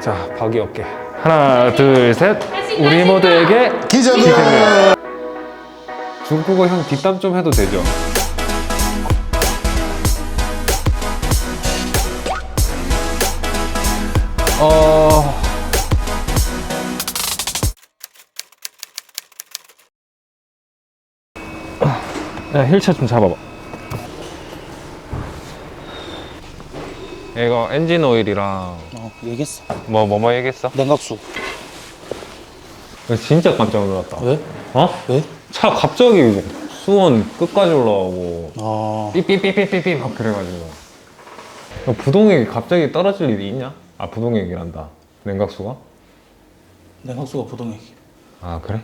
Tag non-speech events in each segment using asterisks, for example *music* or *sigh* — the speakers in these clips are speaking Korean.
자, 박이 어깨. 하나, 둘, 셋. 우리 모두에게 기적은 중국어 형 뒷담 좀 해도 되죠? 어... 야, 휠체어 좀 잡아봐. 이거 엔진 오일이랑 어 얘기했어 뭐 뭐 뭐 얘기했어? 냉각수 진짜 깜짝 놀랐다. 왜? 어? 왜? 차 갑자기 수원 끝까지 올라오고 아 삐삐삐삐삐삐 막 그래가지고 야, 부동액이 갑자기 떨어질 일이 있냐? 아 부동액이란다 냉각수가? 냉각수가 부동액이 아 그래?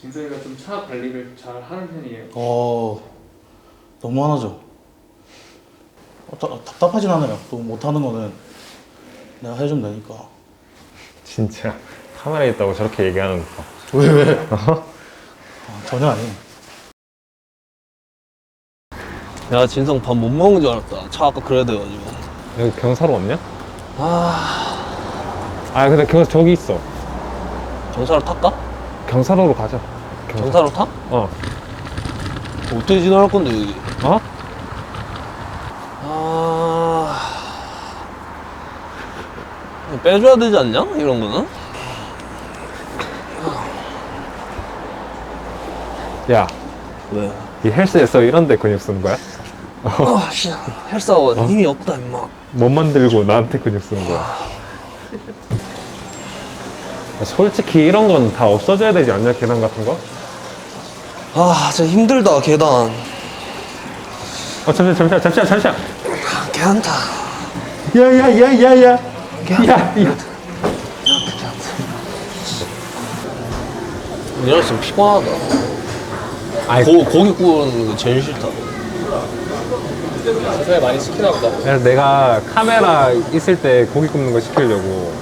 진서이가 좀 차 관리를 잘 하는 편이에요. 어 너무 하나죠 어, 다- 답답하진 않아요 또 못하는 거는 내가 해주면 되니까 진짜 카메라에 있다고 저렇게 얘기하는 거 왜 왜? 아, 전혀 아니에요 야 진성 밥 못 먹은 줄 알았다 차 아까 그래야 돼가지고 여기 경사로 없냐? 아 아 근데 경사 저기 있어 경사로 탈까? 경사로로 가자 경사. 경사로 타? 어 어떻게 지나갈 건데 여기 어? 빼줘야 되지 않냐? 이런 거는? 야, 왜? 이 헬스에서 이런 데 근육 쓰는 거야? 아 씨, 헬스하고 힘이 없다 임마 못 만들고 나한테 근육 쓰는 거야. 솔직히 이런 건 다 없어져야 되지 않냐 계단 같은 거? 아 진짜 힘들다 계단 어 잠시만 잠시만 잠시만 잠시만. 괜찮다 야 야 야 야 야. 야 야. 이럴 수 피곤하다 아이, 고, 고기 구우는 거 제일 싫다 진서이 많이 시키나 보다. 그래서 내가 카메라 있을 때 고기 굽는 거 시키려고.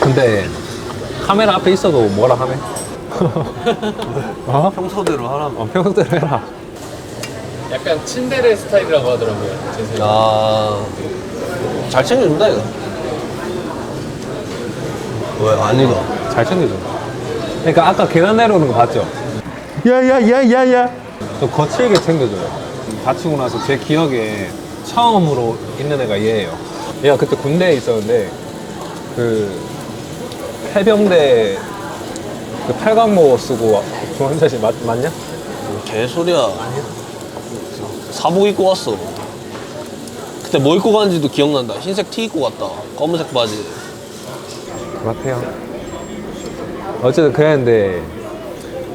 근데 카메라 앞에 있어도 뭐라 하네. *laughs* 어? 평소대로 하라면 어 평소대로 해라. 약간 침대레 스타일이라고 하더라고요. 진서이. 야 잘 챙겨준다 이거 왜 아니가 잘 챙겨줘. 그러니까 아까 계단 내려오는 거 봤죠? 야야야야야. 또 거칠게 챙겨줘요. 다치고 나서 제 기억에 처음으로 있는 애가 얘예요. 얘가 그때 군대에 있었는데 그 해병대 그 팔각모 쓰고 중환자실 맞, 맞냐? 개소리야 사복 입고 왔어 그때 뭐 입고 갔는지도 기억난다 흰색 티 입고 갔다 검은색 바지 그렇대요. 어쨌든 그랬는데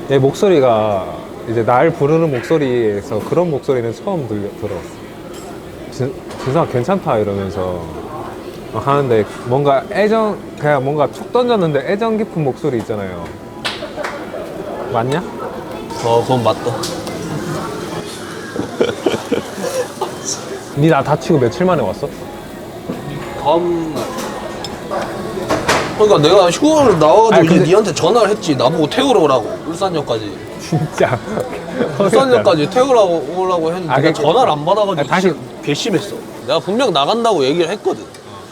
얘 목소리가 이제 날 부르는 목소리에서 그런 목소리는 처음 들려, 들었어. 진, 진상 괜찮다 이러면서 어, 하는데 뭔가 애정 그냥 뭔가 툭 던졌는데 애정 깊은 목소리 있잖아요. 맞냐? 어 그건 맞다 니 나 다치고 며칠 만에 왔어? 다음 날. 그러니까 내가 휴가를 나와가지고 아니, 이제 근데- 니한테 전화를 했지. 나보고 태우러 오라고. 울산역까지. 진짜. 울산역까지 태우러 오라고 했는데 아, 내가 그- 전화를 안 받아가지고 아, 다시- 진짜 괘씸했어. 내가 분명 나간다고 얘기를 했거든.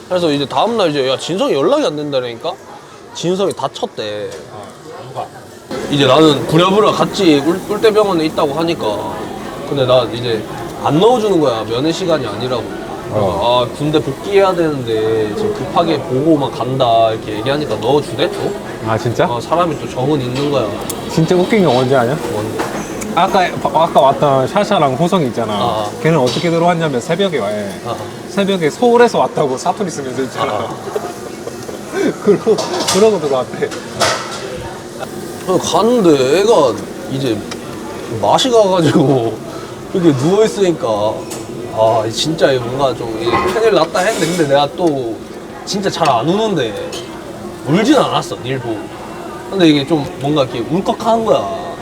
그래서 이제 다음날 이제 야 진성이 연락이 안 된다니까? 진성이 다쳤대. 이제 나는 부랴부랴 같이 울, 울대병원에 있다고 하니까. 근데 나 이제 안 넣어주는 거야 면회 시간이 아니라고 아 군대 복귀해야 되는데 지금 급하게 보고만 간다 이렇게 얘기하니까 넣어주대 또 아 진짜? 아, 사람이 또 정은 있는 거야 진짜 웃긴 게 뭔지 아냐? 뭔데? 아까 아까 왔던 샤샤랑 호성이 있잖아. 아. 걔는 어떻게 들어왔냐면 새벽에 와. 해. 아, 새벽에 서울에서 왔다고 사투리 쓰면서 있잖아. *laughs* 그러고 그러고 들어왔대. 그래서 갔는데 애가 이제 맛이 가가지고 이렇게 누워있으니까 아 진짜 뭔가 좀 큰일 났다 했는데 근데 내가 또 진짜 잘 안 우는데 울진 않았어 일부 근데 이게 좀 뭔가 이렇게 울컥한 거야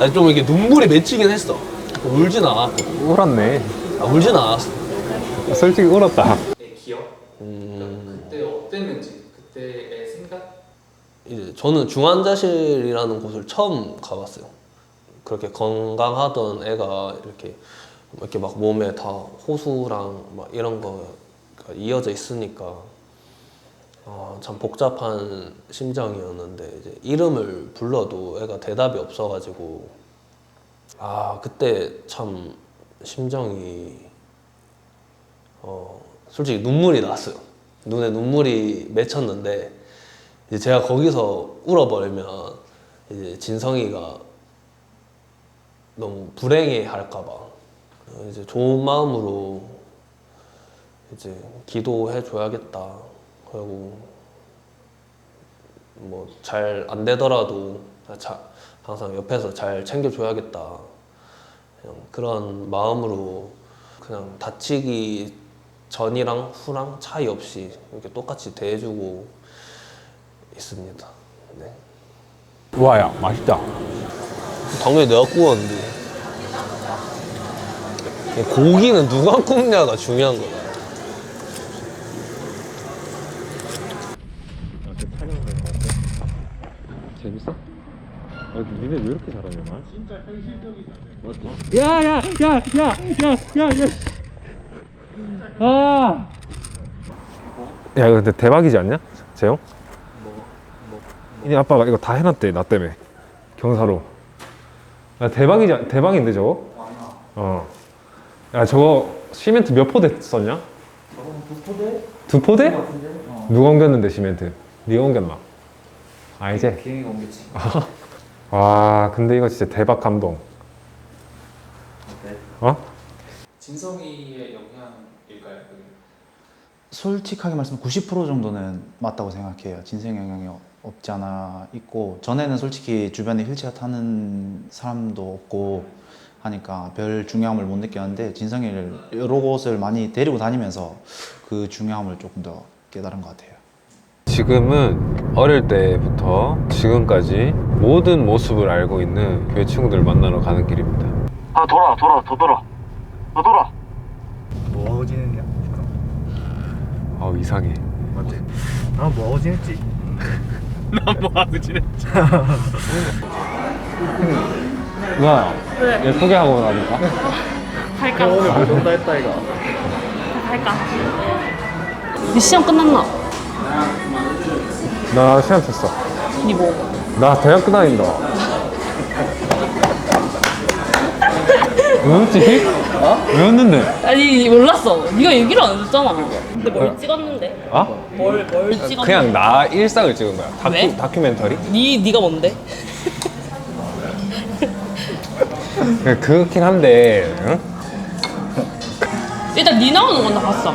아니, 좀 이렇게 눈물이 맺히긴 했어 울진 않았고 울었네. 아, 울진 않았어 솔직히 울었다. 내 기억? 그러니까 그때 어땠는지 그때의 생각? 이제 저는 중환자실이라는 곳을 처음 가봤어요. 그렇게 건강하던 애가 이렇게 이렇게 막 몸에 다 호수랑 막 이런 거 이어져 있으니까 어, 참 복잡한 심정이었는데 이제 이름을 불러도 애가 대답이 없어가지고 아 그때 참 심정이 어 솔직히 눈물이 났어요. 눈에 눈물이 맺혔는데 이제 제가 거기서 울어버리면 이제 진성이가 너무 불행해 할까봐 이제 좋은 마음으로 이제 기도해 줘야겠다. 그리고 뭐 잘 안 되더라도 자, 항상 옆에서 잘 챙겨줘야겠다. 그냥 그런 마음으로 그냥 다치기 전이랑 후랑 차이 없이 이렇게 똑같이 대해주고 있습니다. 네. 와야 맛있다. 당연히 내가 구웠는데 고기는 누가 굽냐가 중요한 거다. 재밌어? 아, 니네 왜 이렇게 잘하냐, 말? 진짜 현실적이잖아. 야, 야, 야, 야, 야, 야, 야. 아. 야, 이거 근데 대박이지 않냐? 재영? 뭐, 뭐. 이 아빠가 이거 다 해놨대, 나 때문에. 경사로. 야, 대박이지, 않- 대박인데, 저거? 어. 야, 저거 시멘트 몇 포대 썼냐? 두 포대? 두 포대? 누가 옮겼는데, 시멘트? 네가 옮겼나? 아, 이제? 비행기가 옮겼지. 와 *laughs* 근데 이거 진짜 대박 감동 어? 진성이의 영향일까요? 그게? 솔직하게 말씀하면 90% 정도는 맞다고 생각해요. 진생 영향이 없지 않아 있고 전에는 솔직히 주변에 휠체어 타는 사람도 없고 하니까 별 중요함을 못 느꼈는데 진성이를 여러 곳을 많이 데리고 다니면서 그 중요함을 조금 더 깨달은 것 같아요. 지금은 어릴 때부터 지금까지 모든 모습을 알고 있는 교회 친구들 만나러 가는 길입니다 아 돌아 돌아 더 돌아 더 돌아 뭐 하고 지냈냐? 아 이상해 맞지? 난 뭐하고 지냈지? 난 뭐하고 지냈지? 누나 얘 소개하고 나니까 할까? 오늘 뭐 전다 했다 이거 할까? 네 시험 끝났나? 나 시험 쳤어 니 뭐? 나 대학교 다닌다 왜였지? 어? 왜였는데? 아니 몰랐어. 네가 얘기를 안 해줬잖아. 근데 뭘 찍었는데? 어? 뭘 뭘 찍었는데? 그냥 나 일상을 찍은 거야 다큐, 왜? 다큐멘터리? 니 네가 뭔데? 그냥 그렇긴 한데 응? 일단 니 나오는 건나 봤어.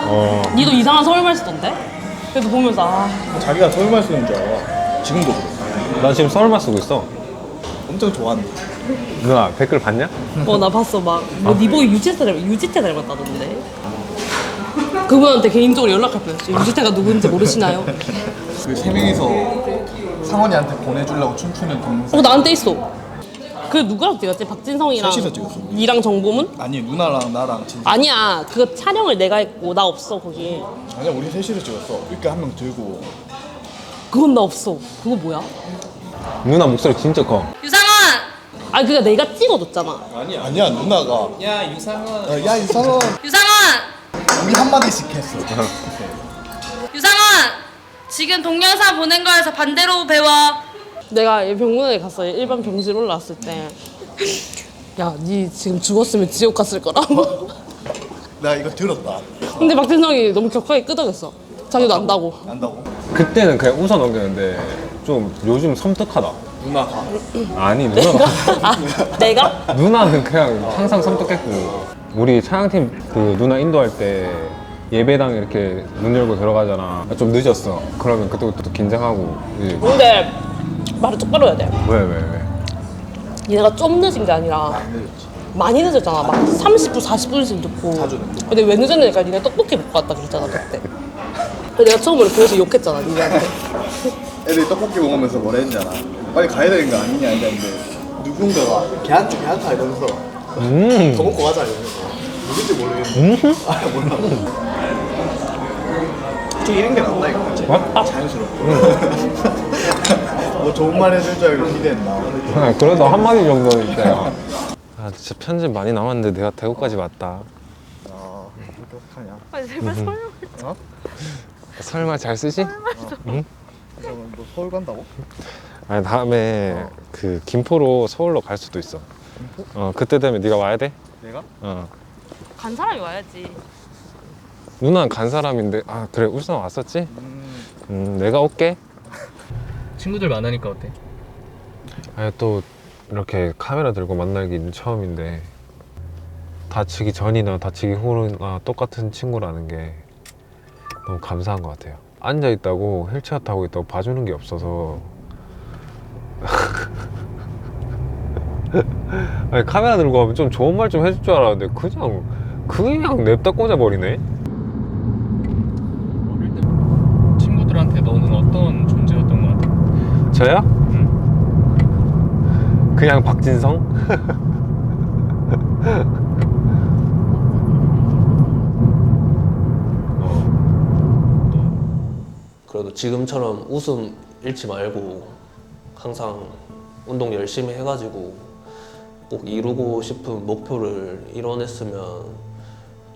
어 니도 이상한 서울말 쓰던데? 그래서 보면서 아 자기가 서울말 쓰는 줄 알아 지금도 그래 나 지금 서울말 쓰고 있어 엄청 좋아한다 누나 댓글 봤냐? 어 나 봤어 막뭐 니 보고 유지태 닮 유지태 닮았다던데. 그분한테 개인적으로 연락할 뻔했어. 유지태가 누군지 모르시나요? 그 세 명이서 상원이한테 보내주려고 춤추는 동영상 어 나한테 있어. 그 누구랑 찍었지? 박진성이랑 셋이서 찍었어. 니랑 정보문? 아니 누나랑 나랑 진짜 아니야. 그거 촬영을 내가 했고 나 없어 거기. 아니야 우리 셋이서 찍었어 이렇게 한 명 들고 그건 나 없어. 그거 뭐야? 누나 목소리 진짜 커 유상원! 아 그니까 내가 찍어줬잖아. 아니야 아니야 누나가 야 유상원. 어, 야 이상원 유상원! 우리 한마디씩 했어 *laughs* 유상원! 지금 동영상 보낸 거에서 반대로 배워. 내가 병문안에 갔어. 일반 병실 올라왔을 때. 야, 니 지금 죽었으면 지옥 갔을 거라고. *laughs* 나 이거 들었다 근데 박진성이 너무 격하게 끄덕였어. 자기도 안다고. 안다고? 그때는 그냥 웃어 넘겼는데 좀 요즘 섬뜩하다 누나가 아니 누나가 아, 내가? 누나는 그냥 항상 섬뜩했고 우리 차양팀 그 누나 인도할 때 예배당 이렇게 문 열고 들어가잖아 좀 늦었어 그러면 그때부터 또 긴장하고 이제 근데 말을 똑바로 해야 돼. 왜 왜 왜? 얘네가 좀 늦은 게 아니라 많이 늦었잖아. 막 30분, 40분씩 늦고. 근데 왜 늦었냐니까 니네 떡볶이 먹고 왔다 그랬잖아, 그때. 근데 내가 처음으로 그래서 욕했잖아, 니네한테. 애들이 떡볶이 먹으면서 뭐라 했잖아 빨리 가야 되는 거 아니냐 이랬는데 누군가가 걔한테 걔한테 이러면서 더음 먹고 가자 이러면서. 누군지 모르겠는데 아 몰라. 좀 이런 게 낫다 이거. 그치? 어? 자연스럽고 뭐 좋은 말 해줄 줄 알고 기대했나. 그냥 그래도 한마디 정도는 있어요. 아 진짜 편집 많이 남았는데 내가 대구까지 왔다. 어떡하냐. 아 제발 설마. 설마 잘 쓰지? 그러면 너 서울 간다고? 아니 다음에 그 김포로 서울로 갈 수도 있어. 어 그때 되면 네가 와야 돼. 내가? 어 간 사람이 와야지. 누나는 간 사람인데 아 그래 울산 왔었지? 음 음 내가 올게. *laughs* 친구들 많으니까 어때? 아니 또 이렇게 카메라 들고 만나기는 처음인데 다치기 전이나 다치기 후나 똑같은 친구라는 게 너무 감사한 것 같아요. 앉아 있다고 휠체어 타고 있다고 봐주는 게 없어서 *laughs* 아니 카메라 들고 가면 좀 좋은 말 좀 해줄 줄 알았는데 그냥 그냥 냅다 꽂아버리네. 어릴 때 친구들한테 너는 어떤 존재였던 것 같아? 저요? 그냥 박진성? *laughs* 그래도 지금처럼 웃음 잃지 말고 항상 운동 열심히 해가지고 꼭 이루고 싶은 목표를 이뤄냈으면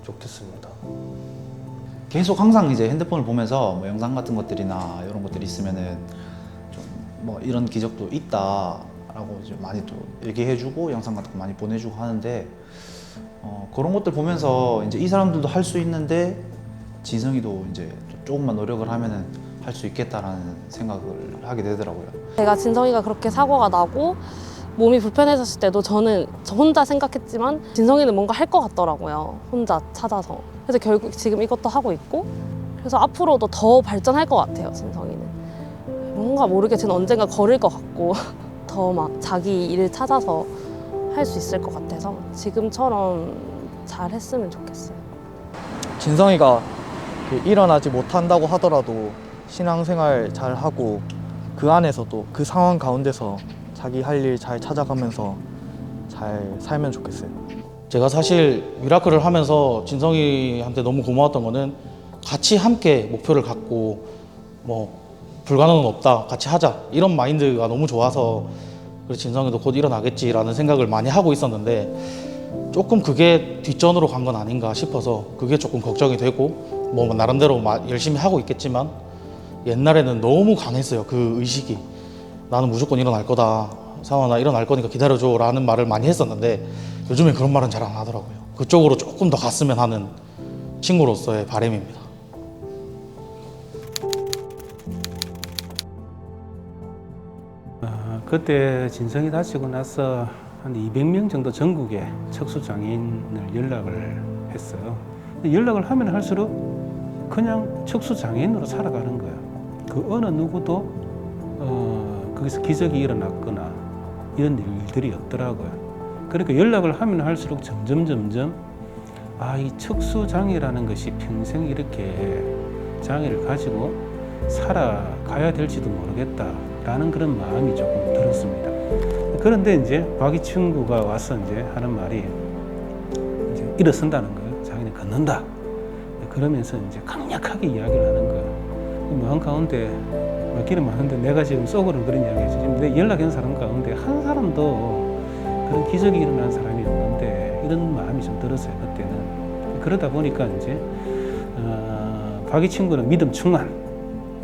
좋겠습니다. 계속 항상 이제 핸드폰을 보면서 뭐 영상 같은 것들이나 이런 것들이 있으면은 좀 뭐 이런 기적도 있다라고 이제 많이 또 얘기해주고 영상 같은 거 많이 보내주고 하는데 어, 그런 것들 보면서 이제 이 사람들도 할 수 있는데 진성이도 이제 조금만 노력을 하면은 할 수 있겠다라는 생각을 하게 되더라고요. 제가 진성이가 그렇게 사고가 나고 몸이 불편해졌을 때도 저는 저 혼자 생각했지만 진성이는 뭔가 할 것 같더라고요. 혼자 찾아서. 그래서 결국 지금 이것도 하고 있고 그래서 앞으로도 더 발전할 것 같아요. 진성이는. 뭔가 모르게 저는 언젠가 걸을 것 같고 *laughs* 더 막 자기 일을 찾아서 할 수 있을 것 같아서 지금처럼 잘 했으면 좋겠어요. 진성이가 그 일어나지 못한다고 하더라도 신앙생활 잘 하고 그 안에서도 그 상황 가운데서 자기 할 일 잘 찾아가면서 잘 살면 좋겠어요. 제가 사실 미라클을 하면서 진성이한테 너무 고마웠던 거는 같이 함께 목표를 갖고 뭐 불가능은 없다 같이 하자 이런 마인드가 너무 좋아서 그래서 진성이도 곧 일어나겠지라는 생각을 많이 하고 있었는데 조금 그게 뒷전으로 간 건 아닌가 싶어서 그게 조금 걱정이 되고 뭐 나름대로 마- 열심히 하고 있겠지만 옛날에는 너무 강했어요 그 의식이 나는 무조건 일어날 거다 상원아 일어날 거니까 기다려줘 라는 말을 많이 했었는데 요즘엔 그런 말은 잘 안 하더라고요 그쪽으로 조금 더 갔으면 하는 친구로서의 바람입니다 어, 그때 진성이 다치고 나서 한 200명 정도 전국에 척수 장애인을 연락을 했어요. 연락을 하면 할수록 그냥 척수 장애인으로 살아가는 거예요. 그 어느 누구도 어, 거기서 기적이 일어났거나 이런 일들이 없더라고요. 그러니까 연락을 하면 할수록 점점 점점 아 이 척수 장애라는 것이 평생 이렇게 장애를 가지고 살아가야 될지도 모르겠다라는 그런 마음이 조금 들었습니다. 그런데 이제 박이 친구가 와서 이제 하는 말이 이제 일어선다는 거예요. 자기는 걷는다. 그러면서 이제 강력하게 이야기를 하는 거예요. 뭐 한가운데 맞기는 많은데 내가 지금 속으로는 그런 이야기 했지. 지금 내 연락한 사람 가운데 한 사람도 그런 기적이 일어난 사람이 없는데 이런 마음이 좀 들었어요. 그때는. 그러다 보니까 이제 어, 박이 친구는 믿음 충만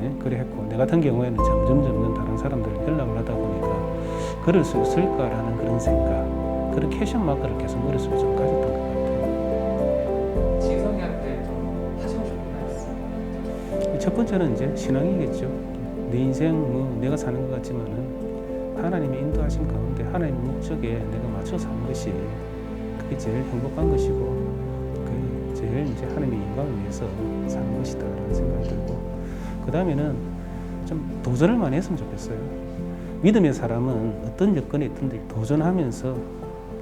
예? 그래 했고 내 같은 경우에는 점점 점점 다른 사람들 연락을 하다 보니까 그럴 수 있을까라는 그런 생각 그런 캐션 마크를 계속 머릿속에 좀 가졌던 것 같아요 첫 번째는 이제 신앙이겠죠 내 인생 뭐 내가 사는 것 같지만은 하나님의 인도하신 가운데 하나님의 목적에 내가 맞춰 사는 것이 그게 제일 행복한 것이고 그 제일 이제 하나님의 영광을 위해서 사는 것이다라는 생각이 들고 그 다음에는 좀 도전을 많이 했으면 좋겠어요. 믿음의 사람은 어떤 여건에 있든지 도전하면서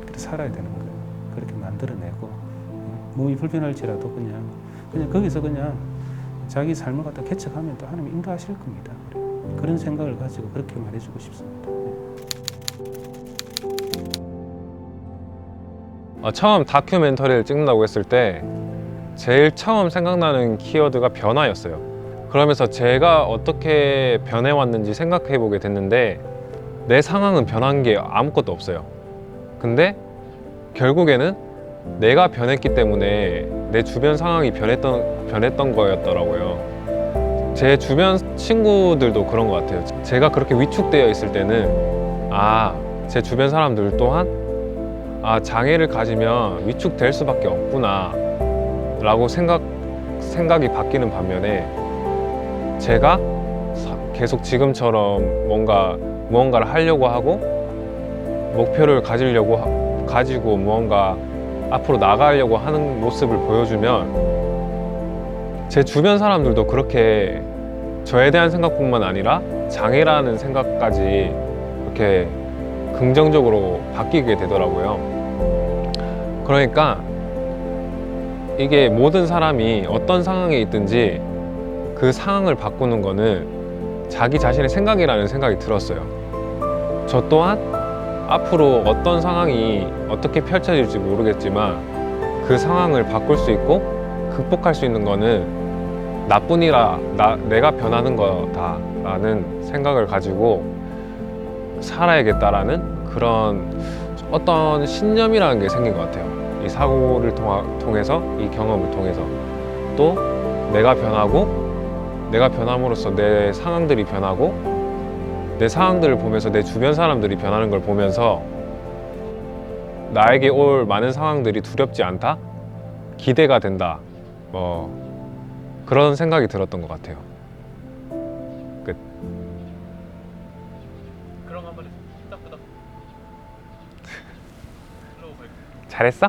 그렇게 살아야 되는 거예요. 그렇게 만들어내고 몸이 불편할지라도 그냥 그냥 거기서 그냥 자기 삶을 갖다 개척하면 또 하나님 인도하실 겁니다. 그런 생각을 가지고 그렇게 말해주고 싶습니다. 어, 처음 다큐멘터리를 찍는다고 했을 때 제일 처음 생각나는 키워드가 변화였어요. 그러면서 제가 어떻게 변해왔는지 생각해 보게 됐는데 내 상황은 변한 게 아무것도 없어요. 근데 결국에는 내가 변했기 때문에 내 주변 상황이 변했던 변했던 거였더라고요. 제 주변 친구들도 그런 것 같아요. 제가 그렇게 위축되어 있을 때는 아, 제 주변 사람들 또한 아, 장애를 가지면 위축될 수밖에 없구나 라고 생각, 생각이 바뀌는 반면에 제가 사- 계속 지금처럼 뭔가 무언가를 하려고 하고 목표를 가지려고 하- 가지고 무언가 앞으로 나가려고 하는 모습을 보여주면 제 주변 사람들도 그렇게 저에 대한 생각뿐만 아니라 장애라는 생각까지 이렇게 긍정적으로 바뀌게 되더라고요. 그러니까 이게 모든 사람이 어떤 상황에 있든지 그 상황을 바꾸는 거는 자기 자신의 생각이라는 생각이 들었어요. 저 또한 앞으로 어떤 상황이 어떻게 펼쳐질지 모르겠지만 그 상황을 바꿀 수 있고 극복할 수 있는 거는 나뿐이라 나, 내가 변하는 거다라는 생각을 가지고 살아야겠다라는 그런 어떤 신념이라는 게 생긴 것 같아요. 이 사고를 통하, 통해서 이 경험을 통해서 또 내가 변하고 내가 변함으로써 내 상황들이 변하고 내 상황들을 보면서 내 주변 사람들이 변하는 걸 보면서 나에게 올 많은 상황들이 두렵지 않다? 기대가 된다. 뭐 그런 생각이 들었던 것 같아요. 끝. 그럼 한번 끄덕끄덕. *laughs* 잘했어?